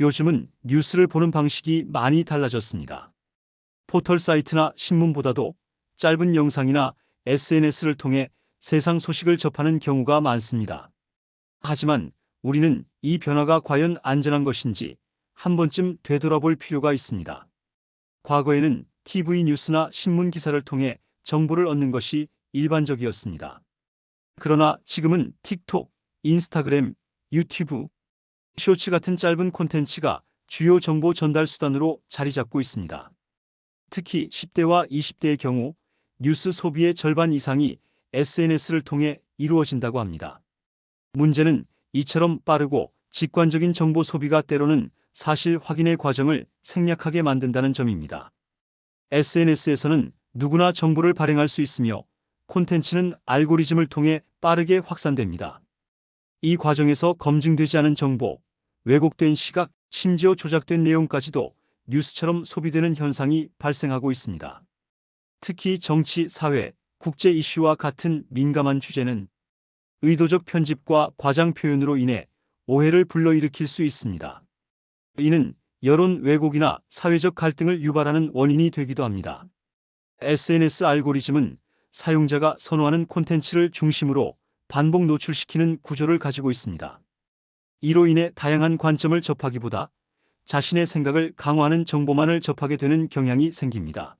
요즘은 뉴스를 보는 방식이 많이 달라졌습니다. 포털 사이트나 신문보다도 짧은 영상이나 SNS를 통해 세상 소식을 접하는 경우가 많습니다. 하지만 우리는 이 변화가 과연 안전한 것인지 한 번쯤 되돌아볼 필요가 있습니다. 과거에는 TV 뉴스나 신문 기사를 통해 정보를 얻는 것이 일반적이었습니다. 그러나 지금은 틱톡, 인스타그램, 유튜브, 쇼츠 같은 짧은 콘텐츠가 주요 정보 전달 수단으로 자리 잡고 있습니다. 특히 10대와 20대의 경우 뉴스 소비의 절반 이상이 SNS를 통해 이루어진다고 합니다. 문제는 이처럼 빠르고 직관적인 정보 소비가 때로는 사실 확인의 과정을 생략하게 만든다는 점입니다. SNS에서는 누구나 정보를 발행할 수 있으며 콘텐츠는 알고리즘을 통해 빠르게 확산됩니다. 이 과정에서 검증되지 않은 정보, 왜곡된 시각, 심지어 조작된 내용까지도 뉴스처럼 소비되는 현상이 발생하고 있습니다. 특히 정치, 사회, 국제 이슈와 같은 민감한 주제는 의도적 편집과 과장 표현으로 인해 오해를 불러일으킬 수 있습니다. 이는 여론 왜곡이나 사회적 갈등을 유발하는 원인이 되기도 합니다. SNS 알고리즘은 사용자가 선호하는 콘텐츠를 중심으로 반복 노출시키는 구조를 가지고 있습니다. 이로 인해 다양한 관점을 접하기보다 자신의 생각을 강화하는 정보만을 접하게 되는 경향이 생깁니다.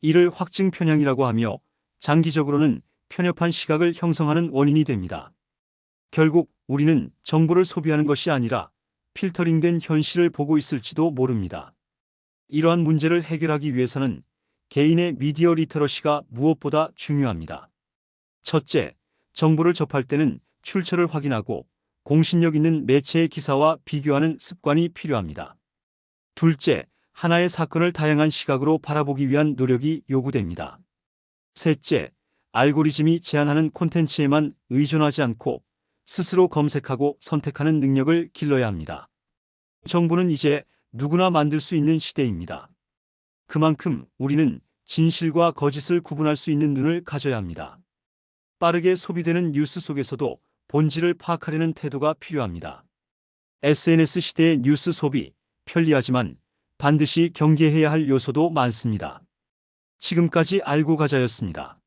이를 확증 편향이라고 하며 장기적으로는 편협한 시각을 형성하는 원인이 됩니다. 결국 우리는 정보를 소비하는 것이 아니라 필터링된 현실을 보고 있을지도 모릅니다. 이러한 문제를 해결하기 위해서는 개인의 미디어 리터러시가 무엇보다 중요합니다. 첫째, 정보를 접할 때는 출처를 확인하고 공신력 있는 매체의 기사와 비교하는 습관이 필요합니다. 둘째, 하나의 사건을 다양한 시각으로 바라보기 위한 노력이 요구됩니다. 셋째, 알고리즘이 제안하는 콘텐츠에만 의존하지 않고 스스로 검색하고 선택하는 능력을 길러야 합니다. 정보는 이제 누구나 만들 수 있는 시대입니다. 그만큼 우리는 진실과 거짓을 구분할 수 있는 눈을 가져야 합니다. 빠르게 소비되는 뉴스 속에서도 본질을 파악하려는 태도가 필요합니다. SNS 시대의 뉴스 소비, 편리하지만 반드시 경계해야 할 요소도 많습니다. 지금까지 알고 가자였습니다.